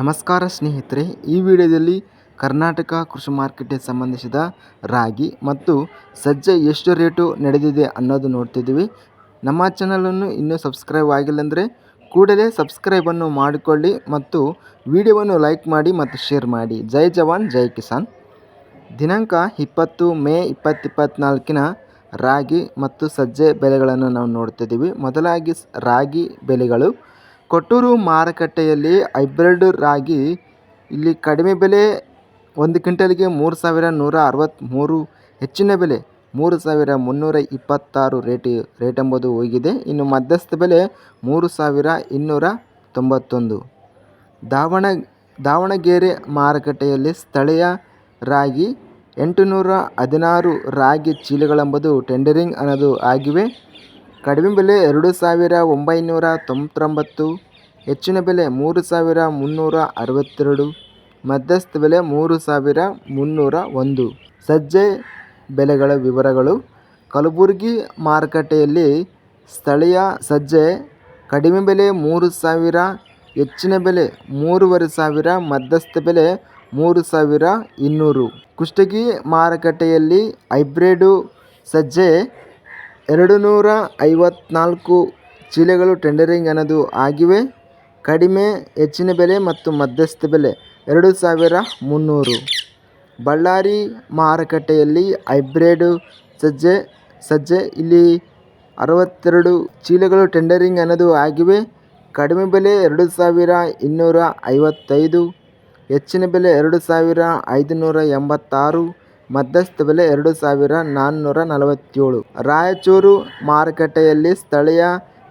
ನಮಸ್ಕಾರ ಸ್ನೇಹಿತರೆ, ಈ ವಿಡಿಯೋದಲ್ಲಿ ಕರ್ನಾಟಕ ಕೃಷಿ ಮಾರ್ಕೆಟ್ಗೆ ಸಂಬಂಧಿಸಿದ ರಾಗಿ ಮತ್ತು ಸಜ್ಜೆ ಎಷ್ಟು ರೇಟು ನಡೆದಿದೆ ಅನ್ನೋದು ನೋಡ್ತಿದ್ದೀವಿ. ನಮ್ಮ ಚಾನಲನ್ನು ಇನ್ನೂ ಸಬ್ಸ್ಕ್ರೈಬ್ ಆಗಿಲ್ಲ ಅಂದರೆ ಕೂಡಲೇ ಸಬ್ಸ್ಕ್ರೈಬನ್ನು ಮಾಡಿಕೊಳ್ಳಿ ಮತ್ತು ವಿಡಿಯೋವನ್ನು ಲೈಕ್ ಮಾಡಿ ಮತ್ತು ಶೇರ್ ಮಾಡಿ. ಜೈ ಜವಾನ್, ಜೈ ಕಿಸಾನ್. ದಿನಾಂಕ ಇಪ್ಪತ್ತು ಮೇ ಇಪ್ಪತ್ತು ಇಪ್ಪತ್ತ್ನಾಲ್ಕಿನ ರಾಗಿ ಮತ್ತು ಸಜ್ಜೆ ಬೆಲೆಗಳನ್ನು ನಾವು ನೋಡ್ತಿದ್ದೀವಿ. ಮೊದಲಾಗಿ ರಾಗಿ ಬೆಲೆಗಳು ಕೊಟ್ಟೂರು ಮಾರುಕಟ್ಟೆಯಲ್ಲಿ ಹೈಬ್ರಿಡ್ ರಾಗಿ ಇಲ್ಲಿ ಕಡಿಮೆ ಬೆಲೆ ಒಂದು ಕ್ವಿಂಟಲ್ಗೆ ಮೂರು ಸಾವಿರ ನೂರ ಅರವತ್ತ್ಮೂರು ಹೆಚ್ಚಿನ ಬೆಲೆ ಮೂರು ಸಾವಿರ ಮುನ್ನೂರ ಇಪ್ಪತ್ತಾರು ರೇಟ್ ರೇಟ್ ಎಂಬುದು ಹೋಗಿದೆ. ಇನ್ನು ಮಧ್ಯಸ್ಥ ಬೆಲೆ ಮೂರು ಸಾವಿರ ಇನ್ನೂರ ತೊಂಬತ್ತೊಂದು. ದಾವಣ, ದಾವಣಗೆರೆ ಮಾರುಕಟ್ಟೆಯಲ್ಲಿ ಸ್ಥಳೀಯ ರಾಗಿ ಎಂಟುನೂರ ಹದಿನಾರು ರಾಗಿ ಚೀಲಗಳೆಂಬುದು ಟೆಂಡರಿಂಗ್ ಅನ್ನೋದು ಆಗಿವೆ. ಕಡಿಮೆ ಬೆಲೆ ಎರಡು ಸಾವಿರ ಒಂಬೈನೂರ ತೊಂಬತ್ತೊಂಬತ್ತು, ಹೆಚ್ಚಿನ ಬೆಲೆ ಮೂರು ಸಾವಿರ ಮುನ್ನೂರ ಅರವತ್ತೆರಡು, ಮಧ್ಯಸ್ಥ ಬೆಲೆ ಮೂರು ಸಾವಿರ ಮುನ್ನೂರ ಒಂದು. ಸಜ್ಜೆ ಬೆಲೆಗಳ ವಿವರಗಳು. ಕಲಬುರಗಿ ಮಾರುಕಟ್ಟೆಯಲ್ಲಿ ಸ್ಥಳೀಯ ಸಜ್ಜೆ ಕಡಿಮೆ ಬೆಲೆ ಮೂರು ಸಾವಿರ, ಹೆಚ್ಚಿನ ಬೆಲೆ ಮೂರುವರೆ ಸಾವಿರ, ಮಧ್ಯಸ್ಥ ಬೆಲೆ ಮೂರು ಸಾವಿರ ಇನ್ನೂರು. ಕುಷ್ಟಗಿ ಮಾರುಕಟ್ಟೆಯಲ್ಲಿ ಹೈಬ್ರಿಡು ಸಜ್ಜೆ ಎರಡು ನೂರ ಐವತ್ನಾಲ್ಕು ಚೀಲಗಳು ಟೆಂಡರಿಂಗ್ ಅನ್ನೋದು ಆಗಿವೆ. ಕಡಿಮೆ, ಹೆಚ್ಚಿನ ಬೆಲೆ ಮತ್ತು ಮಧ್ಯಸ್ಥ ಬೆಲೆ ಎರಡು ಸಾವಿರ ಮುನ್ನೂರು. ಬಳ್ಳಾರಿ ಮಾರುಕಟ್ಟೆಯಲ್ಲಿ ಹೈಬ್ರಿಡ್ ಸಜ್ಜೆ ಸಜ್ಜೆ ಇಲ್ಲಿ ಅರವತ್ತೆರಡು ಚೀಲಗಳು ಟೆಂಡರಿಂಗ್ ಅನ್ನೋದು ಆಗಿವೆ. ಕಡಿಮೆ ಬೆಲೆ ಎರಡು ಸಾವಿರ ಇನ್ನೂರ ಐವತ್ತೈದು, ಹೆಚ್ಚಿನ ಬೆಲೆ ಎರಡು ಸಾವಿರ ಐದುನೂರ ಎಂಬತ್ತಾರು ಮಧ್ಯಸ್ಥ ಬೆಲೆ ಎರಡು ಸಾವಿರ ನಾನ್ನೂರ ನಲವತ್ತೇಳು. ರಾಯಚೂರು ಮಾರುಕಟ್ಟೆಯಲ್ಲಿ ಸ್ಥಳೀಯ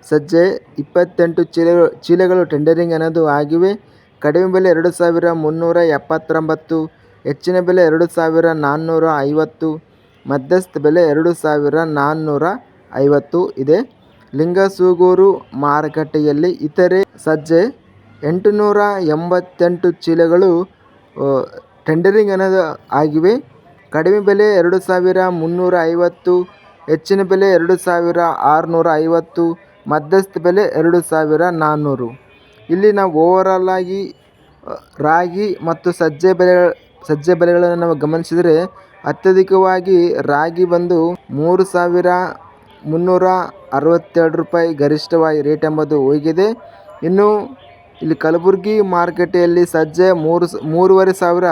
ಸಜ್ಜೆ ಇಪ್ಪತ್ತೆಂಟು ಚೀಲಗಳು ಚೀಲಗಳು ಟೆಂಡರಿಂಗ್ ಅನ್ನೋದು ಆಗಿವೆ. ಕಡಿಮೆ ಬೆಲೆ ಎರಡು ಸಾವಿರ ಮುನ್ನೂರ ಎಪ್ಪತ್ತೊಂಬತ್ತು, ಹೆಚ್ಚಿನ ಬೆಲೆ ಎರಡು ಸಾವಿರ ನಾನ್ನೂರ ಐವತ್ತು, ಮಧ್ಯಸ್ಥ ಬೆಲೆ ಎರಡು ಸಾವಿರ ನಾನ್ನೂರ ಐವತ್ತು ಇದೆ. ಲಿಂಗಸೂಗೂರು ಮಾರುಕಟ್ಟೆಯಲ್ಲಿ ಇತರೆ ಸಜ್ಜೆ ಎಂಟುನೂರ ಎಂಬತ್ತೆಂಟು ಚೀಲಗಳು ಟೆಂಡರಿಂಗ್ ಅನ್ನೋದು ಆಗಿವೆ. ಕಡಿಮೆ ಬೆಲೆ ಎರಡು ಸಾವಿರ ಮುನ್ನೂರ ಐವತ್ತು, ಹೆಚ್ಚಿನ ಬೆಲೆ ಎರಡು ಸಾವಿರ ಆರುನೂರ ಐವತ್ತು, ಮಧ್ಯಸ್ಥ ಬೆಲೆ ಎರಡು ಸಾವಿರ ನಾನ್ನೂರು ಇಲ್ಲಿ ನಾವು ಓವರಾಲ್ ಆಗಿ ರಾಗಿ ಮತ್ತು ಸಜ್ಜೆ ಬೆಲೆ, ಸಜ್ಜೆ ಬೆಲೆಗಳನ್ನು ನಾವು ಗಮನಿಸಿದರೆ ಅತ್ಯಧಿಕವಾಗಿ ರಾಗಿ ಬಂದು ಮೂರು ಸಾವಿರ ಮುನ್ನೂರ ಅರವತ್ತೆರಡು ರೂಪಾಯಿ ಗರಿಷ್ಠವಾಗಿ ರೇಟ್ ಎಂಬುದು ಹೋಗಿದೆ. ಇನ್ನು ಇಲ್ಲಿ ಕಲಬುರ್ಗಿ ಮಾರುಕಟ್ಟೆಯಲ್ಲಿ ಸಜ್ಜೆ ಮೂರು ಮೂರುವರೆ ಸಾವಿರ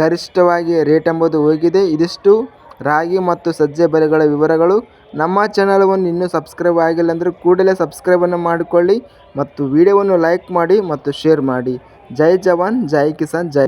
ಗರಿಷ್ಠವಾಗಿ ರೇಟ್ ಎಂಬುದು ಹೋಗಿದೆ. ಇದಿಷ್ಟು ರಾಗಿ ಮತ್ತು ಸಜ್ಜೆ ಬೆಲೆಗಳ ವಿವರಗಳು. ನಮ್ಮ ಚಾನಲವನ್ನು ಇನ್ನೂ ಸಬ್ಸ್ಕ್ರೈಬ್ ಆಗಿಲ್ಲ ಅಂದರೆ ಕೂಡಲೇ ಸಬ್ಸ್ಕ್ರೈಬನ್ನು ಮಾಡಿಕೊಳ್ಳಿ ಮತ್ತು ವಿಡಿಯೋವನ್ನು ಲೈಕ್ ಮಾಡಿ ಮತ್ತು ಶೇರ್ ಮಾಡಿ. ಜೈ ಜವಾನ್, ಜೈ ಕಿಸಾನ್, ಜೈ